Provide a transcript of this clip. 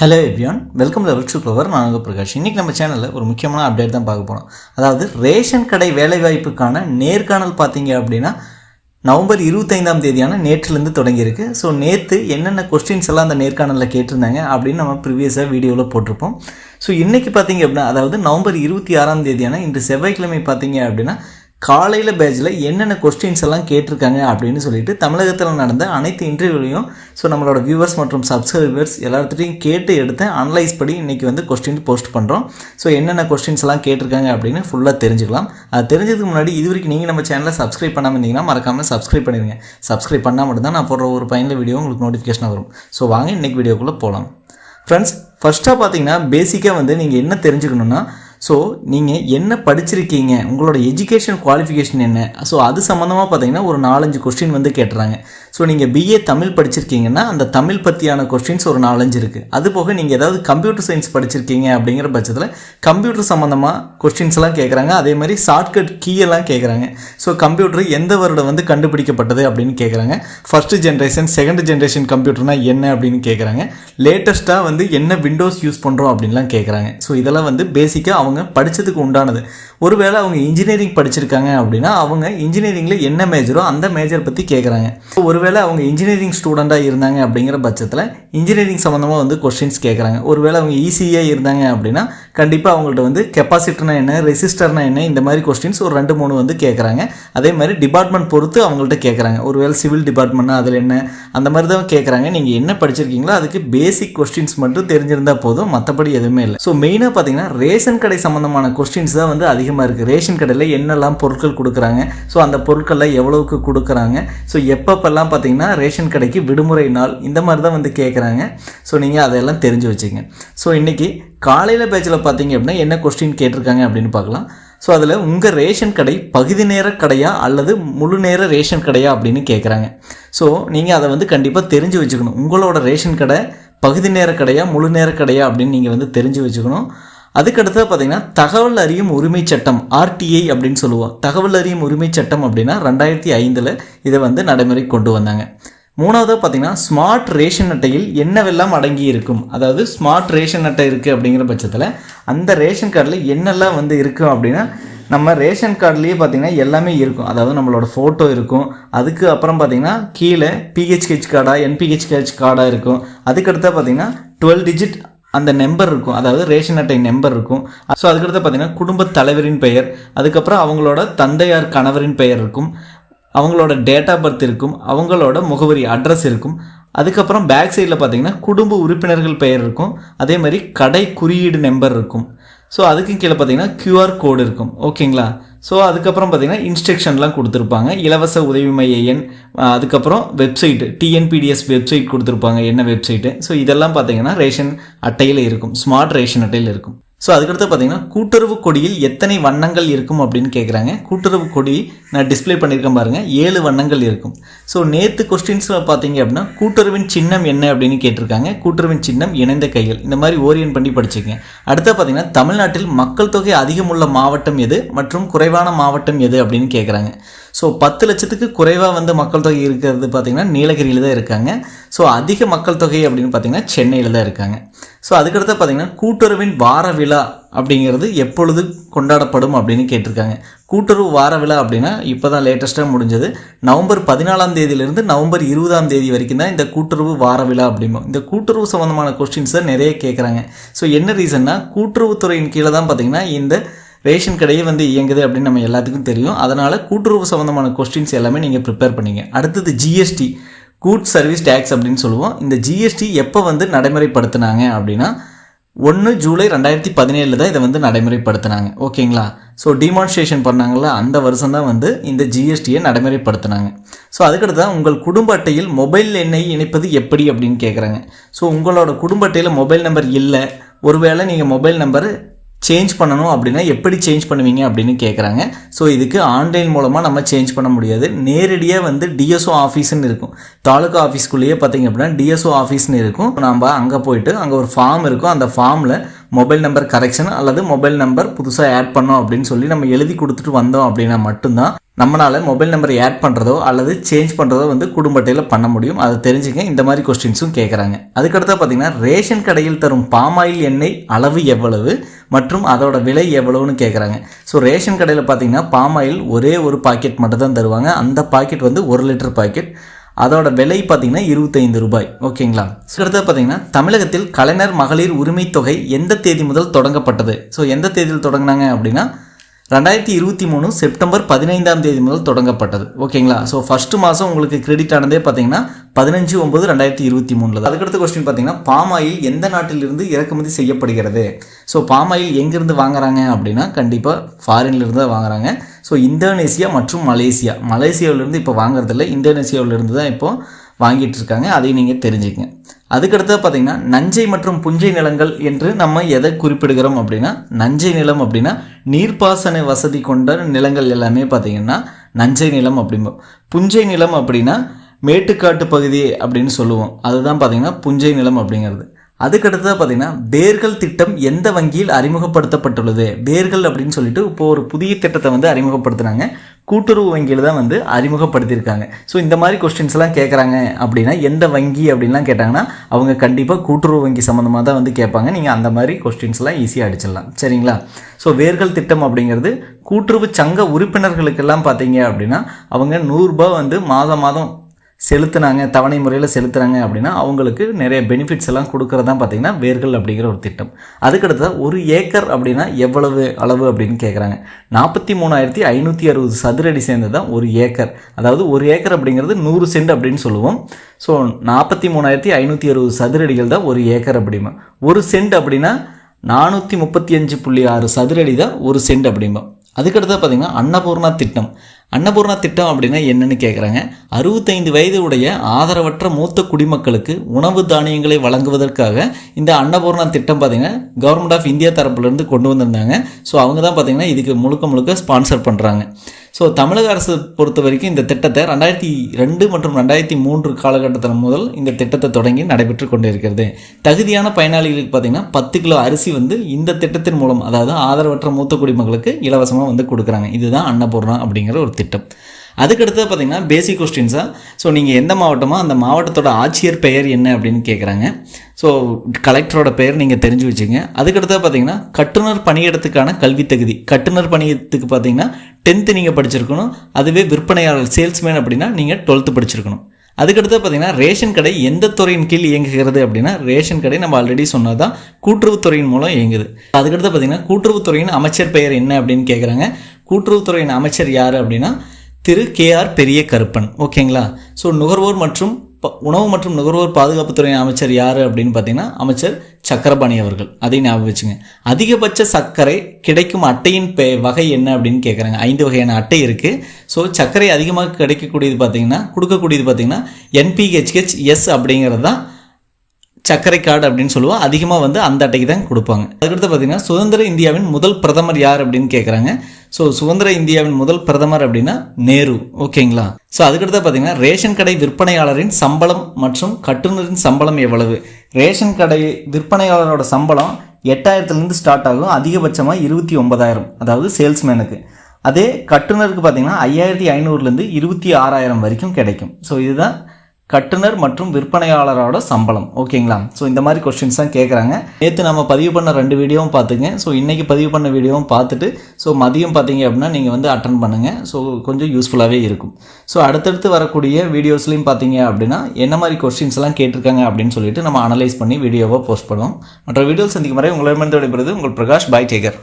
Hello everyone welcome level two clover நான் உங்கள் பிரகாஷ். இன்றைக்கி நம்ம சேனலில் ஒரு முக்கியமான அப்டேட் தான் பார்க்க போகிறோம் அதாவது ரேஷன் கடை வேலைவாய்ப்புக்கான நேர்காணல் பார்த்தீங்க அப்படின்னா நவம்பர் இருபத்தைந்தாம் தேதியான நேற்றுலேருந்து தொடங்கியிருக்கு. ஸோ நேற்று என்னென்ன கொஸ்டின்ஸ் எல்லாம் அந்த நேர்காணலில் கேட்டிருந்தாங்க அப்படின்னு நம்ம ப்ரீவியஸாக வீடியோவில் போட்டிருப்போம். ஸோ இன்றைக்கி பார்த்தீங்க அப்படின்னா அதாவது நவம்பர் இருபத்தி ஆறாம் தேதியான இன்று செவ்வாய்க்கிழமை பார்த்தீங்க அப்படின்னா காலையில் பேட்சில் என்னென்ன கொஸ்டின்ஸ் எல்லாம் கேட்டிருக்காங்க அப்படின்னு சொல்லிட்டு தமிழகத்தில் நடந்த அனைத்து இன்டர்வியூலையும் ஸோ நம்மளோட வியூவர்ஸ் மற்றும் சப்ஸ்கிரைபர்ஸ் எல்லாத்துட்டையும் கேட்டு எடுத்து அனலைஸ் படி இன்றைக்கி வந்து கொஸ்டின் போஸ்ட் பண்ணுறோம் ஸோ என்னென்ன கொஸ்டின்ஸ் எல்லாம் கேட்டிருக்காங்க அப்படின்னு ஃபுல்லாக தெரிஞ்சுக்கலாம். அது தெரிஞ்சதுக்கு முன்னாடி இது வரைக்கும் நீங்கள் நம்ம சேனலை சப்ஸ்கிரைப் பண்ணாமல் இருந்தீங்கன்னா மறக்காமல் சப்ஸ்கிரைப் பண்ணிடுங்க சப்ஸ்கிரைப் பண்ணால் மட்டும்தான் நான் போடுற ஒரு பயனில் வீடியோ உங்களுக்கு நோட்டிஃபிகேஷன் வரும். ஸோ வாங்க இன்றைக்கி வீடியோக்குள்ளே போகலாம் ஃப்ரெண்ட்ஸ் ஃபஸ்ட்டாக பார்த்தீங்கன்னா பேசிக்காக வந்து நீங்கள் என்ன தெரிஞ்சுக்கணுன்னா ஸோ நீங்கள் என்ன படிச்சிருக்கீங்க? உங்களோட எஜுகேஷன் குவாலிஃபிகேஷன் என்ன? ஸோ அது சம்மந்தமாக பார்த்தீங்கன்னா ஒரு நாலஞ்சு கொஸ்டின் வந்து கேட்டுறாங்க. ஸோ நீங்கள் பிஏ தமிழ் படிச்சிருக்கீங்கன்னா அந்த தமிழ் பற்றியான கொஸ்டின்ஸ் ஒரு நாலஞ்சு இருக்குது அது போக நீங்கள் ஏதாவது கம்ப்யூட்டர் சயின்ஸ் படிச்சிருக்கீங்க அப்படிங்கிற பட்சத்தில் கம்ப்யூட்டர் சம்மந்தமாக கொஸ்டின்ஸ்லாம் கேட்குறாங்க அதே மாதிரி ஷார்ட்கட் கீ எல்லாம் கேட்குறாங்க ஸோ கம்ப்யூட்டர் எந்த வருடம் வந்து கண்டுபிடிக்கப்பட்டது அப்படின்னு கேட்குறாங்க ஃபஸ்ட்டு ஜென்ரேஷன் செகண்ட் ஜென்ரேஷன் கம்ப்யூட்டர்னா என்ன அப்படின்னு கேட்குறாங்க லேட்டஸ்ட்டாக வந்து என்ன விண்டோஸ் யூஸ் பண்ணுறோம் அப்படின்லாம் கேட்குறாங்க ஸோ இதெல்லாம் வந்து பேசிக்காக அவங்க படித்ததுக்கு உண்டானது. ஒருவேளை அவங்க இன்ஜினியரிங் படிச்சிருக்காங்க அப்படின்னா அவங்க இன்ஜினியரிங்கில் என்ன மேஜரோ அந்த மேஜர் பற்றி கேட்குறாங்க ஒருவேளை அவங்க இன்ஜினியரிங் ஸ்டூடெண்ட்டாக இருந்தாங்க அப்படிங்கிற பட்சத்தில் இன்ஜினியரிங் சம்மந்தமாக வந்து கொஸ்டின்ஸ் கேட்குறாங்க ஒருவேளை அவங்க ஈஸியாக இருந்தாங்க அப்படின்னா கண்டிப்பாக அவங்கள்ட்ட வந்து கெப்பாசிட்டர்னா என்ன ரெசிஸ்டர்னா என்ன இந்த மாதிரி கொஸ்டின்ஸ் ஒரு ரெண்டு மூணு வந்து கேட்குறாங்க அதே மாதிரி டிபார்ட்மெண்ட் பொறுத்து அவங்கள்ட்ட கேட்குறாங்க ஒருவேளை சிவில் டிபார்ட்மெண்ட்னா அதில் என்ன அந்த மாதிரி தான் கேட்குறாங்க நீங்கள் என்ன படிச்சிருக்கீங்களோ அதுக்கு பேசிக் கொஸ்டின்ஸ் மட்டும் தெரிஞ்சிருந்தால் போதும் மற்றபடி எதுவுமே இல்லை. ஸோ மெயினாக பார்த்தீங்கன்னா ரேஷன் கடை சம்மந்தமான கொஸ்டின்ஸ் தான் வந்து அதிகமாக இருக்குது ரேஷன் கடையில் என்னெல்லாம் பொருட்கள் கொடுக்குறாங்க. ஸோ அந்த பொருட்களில் எவ்வளவுக்கு கொடுக்குறாங்க. ஸோ எப்பப்பெல்லாம் பார்த்தீங்கன்னா ரேஷன் கடைக்கு விடுமுறை நாள் இந்த மாதிரி தான் வந்து கேட்குறாங்க ஸோ நீங்கள் அதையெல்லாம் தெரிஞ்சு வச்சுங்க. ஸோ இன்றைக்கி காலையில் பேச்சில் பார்த்தீங்க அப்படின்னா என்ன கொஸ்டின் கேட்டிருக்காங்க அப்படின்னு பார்க்கலாம். ஸோ அதில் உங்கள் ரேஷன் கடை பகுதி நேர கடையா அல்லது முழு நேர ரேஷன் கடையா அப்படின்னு கேட்குறாங்க ஸோ நீங்கள் அதை வந்து கண்டிப்பாக தெரிஞ்சு வச்சுக்கணும். உங்களோட ரேஷன் கடை பகுதி நேர கடையா முழு நேர கடையா அப்படின்னு நீங்கள் வந்து தெரிஞ்சு வச்சுக்கணும். அதுக்கடுத்து பார்த்தீங்கன்னா தகவல் அறியும் உரிமை சட்டம் ஆர்டிஐ அப்படின்னு சொல்லுவோம் தகவல் அறியும் உரிமை சட்டம் அப்படின்னா ரெண்டாயிரத்தி ஐந்தில் இதை வந்து நடைமுறை கொண்டு வந்தாங்க. மூணாவது பார்த்தீங்கன்னா ஸ்மார்ட் ரேஷன் அட்டையில் என்னவெல்லாம் அடங்கி இருக்கும்? அதாவது ஸ்மார்ட் ரேஷன் அட்டை இருக்குது அப்படிங்கிற பட்சத்தில் அந்த ரேஷன் கார்டில் என்னெல்லாம் வந்து இருக்கும் அப்படின்னா நம்ம ரேஷன் கார்டுலேயே பார்த்தீங்கன்னா எல்லாமே இருக்கும். அதாவது நம்மளோட ஃபோட்டோ இருக்கும். அதுக்கு அப்புறம் பார்த்தீங்கன்னா கீழே பிஹெச்ஹெச் கார்டாக என்பிஹெச்ஹெச் கார்டாக இருக்கும். அதுக்கடுத்து பார்த்தீங்கன்னா டுவெல் டிஜிட் அந்த நம்பர் இருக்கும். அதாவது ரேஷன் அட்டை நம்பர் இருக்கும். ஸோ அதுக்கடுத்து பார்த்தீங்கன்னா குடும்ப தலைவரின் பெயர். அதுக்கப்புறம் அவங்களோட தந்தையார் கணவரின் பெயர் இருக்கும். அவங்களோட டேட் ஆஃப் பர்த் இருக்கும். அவங்களோட முகவரி அட்ரஸ் இருக்கும். அதுக்கப்புறம் பேக் சைடில் பார்த்தீங்கன்னா குடும்ப உறுப்பினர்கள் பெயர் இருக்கும். அதே மாதிரி கடை குறியீடு நம்பர் இருக்கும். ஸோ அதுக்கு கீழே பார்த்தீங்கன்னா க்யூஆர் கோடு இருக்கும். ஓகேங்களா ஸோ அதுக்கப்புறம் பார்த்தீங்கன்னா இன்ஸ்ட்ரக்ஷன்லாம் கொடுத்துருப்பாங்க. இலவச உதவி மைய எண் அதுக்கப்புறம் வெப்சைட்டு டிஎன்பிடிஎஸ் வெப்சைட் கொடுத்துருப்பாங்க. என்ன வெப்சைட்டு ஸோ இதெல்லாம் பார்த்தீங்கன்னா ரேஷன் அட்டையில் இருக்கும். ஸ்மார்ட் ரேஷன் அட்டையில் இருக்கும். ஸோ அதுக்கடுத்து பார்த்தீங்கன்னா கூட்டுறவு கொடியில் எத்தனை வண்ணங்கள் இருக்கும் அப்படின்னு கேட்குறாங்க கூட்டுறவு கொடி நான் டிஸ்ப்ளே பண்ணியிருக்கேன் பாருங்கள் ஏழு வண்ணங்கள் இருக்கும். ஸோ நேற்று கொஸ்டின்ஸில் பார்த்தீங்க அப்படின்னா கூட்டுறவின் சின்னம் என்ன அப்படின்னு கேட்டிருக்காங்க. கூட்டுறவின் சின்னம் இணைந்த கைகள். இந்த மாதிரி ஓரியன் பண்ணி படிச்சுக்கங்க அடுத்து பார்த்தீங்கன்னா தமிழ்நாட்டில் மக்கள் தொகை அதிகமுள்ள மாவட்டம் எது மற்றும் குறைவான மாவட்டம் எது அப்படின்னு கேட்குறாங்க ஸோ பத்து லட்சத்துக்கு குறைவாக வந்து மக்கள் தொகை இருக்கிறது பார்த்தீங்கன்னா நீலகிரியில் தான் இருக்காங்க. ஸோ அதிக மக்கள் தொகை அப்படின்னு பார்த்தீங்கன்னா சென்னையில் தான் இருக்காங்க. ஸோ அதுக்கடுத்து பார்த்தீங்கன்னா கூட்டுறவின் வார விழா அப்படிங்கிறது எப்பொழுது கொண்டாடப்படும் அப்படின்னு கேட்டிருக்காங்க. கூட்டுறவு வார விழா அப்படின்னா இப்போ தான் லேட்டஸ்ட்டாக முடிஞ்சது. நவம்பர் பதினாலாம் தேதியிலேருந்து நவம்பர் இருபதாம் தேதி வரைக்கும் தான் இந்த கூட்டுறவு வார விழா அப்படிம்போம் இந்த கூட்டுறவு சம்மந்தமான கொஸ்டின்ஸ் தான் நிறைய கேட்குறாங்க ஸோ என்ன ரீசன்னா கூட்டுறவுத்துறையின் கீழே தான் பார்த்தீங்கன்னா இந்த ரேஷன் கடையே வந்து இயங்குது அப்படின்னு நம்ம எல்லாத்துக்கும் தெரியும். அதனால் கூட்டுறவு சம்மந்தமான கொஸ்டின்ஸ் எல்லாமே நீங்கள் ப்ரிப்பேர் பண்ணிங்க. அடுத்தது ஜிஎஸ்டி கூட் சர்வீஸ் டேக்ஸ் அப்படின்னு சொல்லுவோம். இந்த ஜிஎஸ்டி எப்போ வந்து நடைமுறைப்படுத்தினாங்க அப்படின்னா ஒன்று ஜூலை ரெண்டாயிரத்தி பதினேழில் தான் இதை வந்து நடைமுறைப்படுத்தினாங்க. ஓகேங்களா? ஸோ டிமான்ஸ்ட்ரேஷன் பண்ணாங்கள அந்த வருஷம் தான் வந்து இந்த ஜிஎஸ்டியை நடைமுறைப்படுத்தினாங்க. ஸோ அதுக்கடுத்து தான் உங்கள் குடும்ப அட்டையில் மொபைல் எண்ணை இணைப்பது எப்படி அப்படின்னு கேட்குறாங்க ஸோ உங்களோட குடும்ப அட்டையில் மொபைல் நம்பர் இல்லை. ஒருவேளை நீங்கள் மொபைல் நம்பர் சேஞ்ச் பண்ணணும் அப்படின்னா எப்படி சேஞ்ச் பண்ணுவீங்க அப்படின்னு கேட்குறாங்க ஸோ இதுக்கு ஆன்லைன் மூலமாக நம்ம சேஞ்ச் பண்ண முடியாது. நேரடியாக வந்து டிஎஸ்ஓ ஆஃபீஸ்னு இருக்கும். தாலுகா ஆஃபீஸ்க்குள்ளேயே பார்த்தீங்க அப்படின்னா டிஎஸ்ஓ ஆஃபீஸ்னு இருக்கும். நம்ம அங்கே போயிட்டு அங்கே ஒரு ஃபார்ம் இருக்கும். அந்த ஃபார்மில் மொபைல் நம்பர் கரெக்ஷன் அல்லது மொபைல் நம்பர் புதுசாக ஆட் பண்ணோம் அப்படின்னு சொல்லி நம்ம எழுதி கொடுத்துட்டு வந்தோம் அப்படின்னா மட்டும்தான் நம்மளால் மொபைல் நம்பரை ஆட் பண்ணுறதோ அல்லது சேஞ்ச் பண்ணுறதோ வந்து குடும்ப அட்டையில் பண்ண முடியும். அதை தெரிஞ்சுக்க இந்த மாதிரி கொஸ்டின்ஸும் கேட்குறாங்க அதுக்கடுத்து பார்த்தீங்கன்னா ரேஷன் கடையில் தரும் பாமாயில் எண்ணெய் அளவு எவ்வளவு மற்றும் அதோட விலை எவ்வளவுன்னு கேட்குறாங்க ஸோ ரேஷன் கடையில் பார்த்தீங்கன்னா பாமாயில் ஒரே ஒரு பாக்கெட் மட்டும் தான் தருவாங்க. அந்த பாக்கெட் வந்து ஒரு லிட்டர் பாக்கெட் அதோட விலை பார்த்தீங்கன்னா இருபத்தைந்து ரூபாய். ஓகேங்களா? அடுத்தது பார்த்தீங்கன்னா தமிழகத்தில் கலைஞர் மகளிர் உரிமை தொகை எந்த தேதி முதல் தொடங்கப்பட்டது? ஸோ எந்த தேதியில் தொடங்கினாங்க அப்படின்னா ரெண்டாயிரத்தி இருபத்தி மூணு செப்டம்பர் பதினைந்தாம் தேதி முதல் தொடங்கப்பட்டது. ஓகேங்களா? ஸோ ஃபர்ஸ்ட் மாதம் உங்களுக்கு கிரெடிட் ஆனதே பார்த்தீங்கன்னா பதினஞ்சு ஒன்பது ரெண்டாயிரத்தி இருபத்தி மூணில் அதுக்கடுத்த கொஸ்டின் பார்த்தீங்கன்னா பாமாயில் எந்த நாட்டிலிருந்து இறக்குமதி செய்யப்படுகிறது? ஸோ பாமாயில் எங்கேருந்து வாங்குறாங்க அப்படின்னா கண்டிப்பாக ஃபாரின்லேருந்து தான் வாங்குறாங்க. ஸோ இந்தோனேசியா மற்றும் மலேசியா. மலேசியாவிலேருந்து இப்போ வாங்குறதில்ல. இந்தோனேசியாவிலேருந்து தான் இப்போது வாங்கிட்டு இருக்காங்க அதையும் நீங்கள் தெரிஞ்சுக்கங்க. அதுக்கடுத்து பார்த்தீங்கன்னா நஞ்சை மற்றும் புஞ்சை நிலங்கள் என்று நம்ம எதை குறிப்பிடுகிறோம் அப்படின்னா நஞ்சை நிலம் அப்படின்னா நீர்ப்பாசன வசதி கொண்ட நிலங்கள் எல்லாமே பார்த்தீங்கன்னா நஞ்சை நிலம் அப்படிம்போம் புஞ்சை நிலம் அப்படின்னா மேட்டுக்காட்டு பகுதி அப்படின்னு சொல்லுவோம். அதுதான் பார்த்தீங்கன்னா புஞ்சை நிலம் அப்படிங்கிறது. அதுக்கடுத்ததாக பார்த்தீங்கன்னா வேர்கள் திட்டம் எந்த வங்கியில் அறிமுகப்படுத்தப்பட்டுள்ளது? வேர்கள் அப்படின்னு சொல்லிட்டு இப்போ ஒரு புதிய திட்டத்தை வந்து அறிமுகப்படுத்துனாங்க கூட்டுறவு வங்கியில் தான் வந்து அறிமுகப்படுத்தியிருக்காங்க. ஸோ இந்த மாதிரி கொஸ்டின்ஸ்லாம் கேட்குறாங்க அப்படின்னா எந்த வங்கி அப்படின்லாம் கேட்டாங்கன்னா அவங்க கண்டிப்பாக கூட்டுறவு வங்கி சம்மந்தமாக தான் வந்து கேட்பாங்க. நீங்கள் அந்த மாதிரி கொஸ்டின்ஸ்லாம் ஈஸியாக அடிச்சிடலாம். சரிங்களா? ஸோ வேர்கள் திட்டம் அப்படிங்கிறது கூட்டுறவு சங்க உறுப்பினர்களுக்கெல்லாம் பார்த்தீங்க அப்படின்னா அவங்க நூறுரூபா வந்து மாதம் மாதம் செலுத்துனாங்க தவணை முறையில் செலுத்துகிறாங்க அப்படின்னா அவங்களுக்கு நிறைய பெனிஃபிட்ஸ் எல்லாம் கொடுக்குறது தான் பார்த்தீங்கன்னா வேர்கள் அப்படிங்கிற ஒரு திட்டம். அதுக்கடுத்து ஒரு ஏக்கர் அப்படின்னா எவ்வளவு அளவு அப்படின்னு கேட்குறாங்க நாற்பத்தி மூணாயிரத்தி ஐநூற்றி அறுபது சதுரடி சேர்ந்தது தான் ஒரு ஏக்கர். அதாவது ஒரு ஏக்கர் அப்படிங்கிறது நூறு சென்ட் அப்படின்னு சொல்லுவோம். ஸோ நாற்பத்தி மூணாயிரத்தி ஐநூற்றி அறுபது சதுரடிகள் தான் ஒரு ஏக்கர் அப்படிமா ஒரு சென்ட் அப்படின்னா நானூற்றி முப்பத்தி அஞ்சு புள்ளி ஆறு சதுரடி தான் ஒரு சென்ட் அப்படிம்போம் அதுக்கடுத்து பார்த்தீங்கன்னா அன்னபூர்ணா திட்டம். அன்னபூர்ணா திட்டம் அப்படின்னா என்னன்னு கேட்குறாங்க அறுபத்தைந்து வயது உடைய ஆதரவற்ற மூத்த குடிமக்களுக்கு உணவு தானியங்களை வழங்குவதற்காக இந்த அன்னபூர்ணா திட்டம் பார்த்திங்கன்னா கவர்மெண்ட் ஆஃப் இந்தியா தரப்புலேருந்து கொண்டு வந்திருந்தாங்க. ஸோ அவங்க தான் பார்த்திங்கன்னா இதுக்கு முழுக்க முழுக்க ஸ்பான்சர் பண்ணுறாங்க ஸோ தமிழக அரசு பொறுத்த வரைக்கும் இந்த திட்டத்தை ரெண்டாயிரத்தி ரெண்டு மற்றும் ரெண்டாயிரத்தி மூன்று காலகட்டத்தில் முதல் இந்த திட்டத்தை தொடங்கி நடைபெற்று கொண்டு இருக்கிறது தகுதியான பயனாளிகளுக்கு பார்த்திங்கன்னா பத்து கிலோ அரிசி வந்து இந்த திட்டத்தின் மூலம் அதாவது ஆதரவற்ற மூத்த குடிமக்களுக்கு இலவசமாக வந்து கொடுக்குறாங்க. இதுதான் அன்னபூர்ணா அப்படிங்கிற ஒரு திட்டம். அதுக்கடுத்து பார்த்தீங்கன்னா பேசிக் கொஸ்டின்ஸாக ஸோ நீங்கள் எந்த மாவட்டமோ அந்த மாவட்டத்தோட ஆட்சியர் பெயர் என்ன அப்படின்னு கேட்குறாங்க ஸோ கலெக்டரோட பெயர் நீங்கள் தெரிஞ்சு வச்சுங்க அதுக்கடுத்து பார்த்தீங்கன்னா கட்டுநர் பணியிடத்துக்கான கல்வி தகுதி. கட்டுநர் பணியத்துக்கு பார்த்தீங்கன்னா டென்த்து நீங்கள் படிச்சிருக்கணும். அதுவே விற்பனையாளர் சேல்ஸ்மேன் அப்படின்னா நீங்கள் டுவெல்த்து படிச்சிருக்கணும். அதுக்கடுத்து பார்த்தீங்கன்னா ரேஷன் கடை எந்த துறையின் கீழ் இயங்குகிறது அப்படின்னா ரேஷன் கடை நம்ம ஆல்ரெடி சொன்னதான் கூட்டுறவுத்துறையின் மூலம் இயங்குது. அதுக்கடுத்து பார்த்தீங்கன்னா கூட்டுறவுத்துறையின் அமைச்சர் பெயர் என்ன அப்படின்னு கேட்குறாங்க கூட்டுறவுத்துறையின் அமைச்சர் யார் அப்படின்னா திரு கே ஆர் பெரிய கருப்பன் ஓகேங்களா? ஸோ நுகர்வோர் மற்றும் உணவு மற்றும் நுகர்வோர் பாதுகாப்புத்துறை அமைச்சர் யார் அப்படின்னு பார்த்தீங்கன்னா அமைச்சர் சக்கரபாணி அவர்கள். அதையும் ஞாபகம் வச்சுங்க. அதிகபட்ச சர்க்கரை கிடைக்கும் அட்டையின் பெ வகை என்ன அப்படின்னு கேட்குறாங்க ஐந்து வகையான அட்டை இருக்குது ஸோ சர்க்கரை அதிகமாக கிடைக்கக்கூடியது பார்த்தீங்கன்னா கொடுக்கக்கூடியது பார்த்தீங்கன்னா என்பிஹெச்ஹெச் எஸ் அப்படிங்கிறது தான் சர்க்கரை கார்டு அப்படின்னு சொல்லுவோம் அதிகமாக வந்து அந்த அட்டைக்கு தான் கொடுப்பாங்க. அதுக்கடுத்து பார்த்தீங்கன்னா சுதந்திர இந்தியாவின் முதல் பிரதமர் யார் அப்படின்னு கேட்குறாங்க ஸோ சுதந்திர இந்தியாவின் முதல் பிரதமர் அப்படின்னா நேரு. ஓகேங்களா ஸோ அதுக்கடுத்து பார்த்தீங்கன்னா ரேஷன் கடை விற்பனையாளரின் சம்பளம் மற்றும் கட்டுநரின் சம்பளம் எவ்வளவு? ரேஷன் கடை விற்பனையாளரோட சம்பளம் எட்டாயிரத்துலேருந்து ஸ்டார்ட் ஆகும். அதிகபட்சமாக இருபத்தி ஒன்பதாயிரம். அதாவது சேல்ஸ்மேனுக்கு அதே கட்டுநருக்கு பார்த்தீங்கன்னா ஐயாயிரத்தி ஐநூறுலேருந்து இருபத்தி ஆறாயிரம் வரைக்கும் கிடைக்கும். ஸோ இதுதான் கட்டுனர் மற்றும் விற்பனையாளரோட சம்பளம். ஓகேங்களா? ஸோ இந்த மாதிரி கொஸ்டின்ஸ் தான் கேட்குறாங்க நேற்று நம்ம பதிவு பண்ண ரெண்டு வீடியோவும் பார்த்துங்க ஸோ இன்றைக்கி பதிவு பண்ண வீடியோவும் பார்த்துட்டு ஸோ மதியம் பார்த்தீங்க அப்படின்னா நீங்கள் வந்து அட்டன் பண்ணுங்கள் ஸோ கொஞ்சம் யூஸ்ஃபுல்லாகவே இருக்கும். ஸோ அடுத்தடுத்து வரக்கூடிய வீடியோஸ்லையும் பார்த்தீங்க அப்படின்னா என்ன மாதிரி கொஸ்டின்ஸ்லாம் கேட்டிருக்காங்க அப்படின்னு சொல்லிட்டு நம்ம அனலைஸ் பண்ணி வீடியோவை போஸ்ட் பண்ணுவோம். மற்ற வீடியோஸ் சந்திக்கும் வரை உங்களிடமிருந்து விடைபெறுவது உங்கள் பிரகாஷ் பாய் டேகர்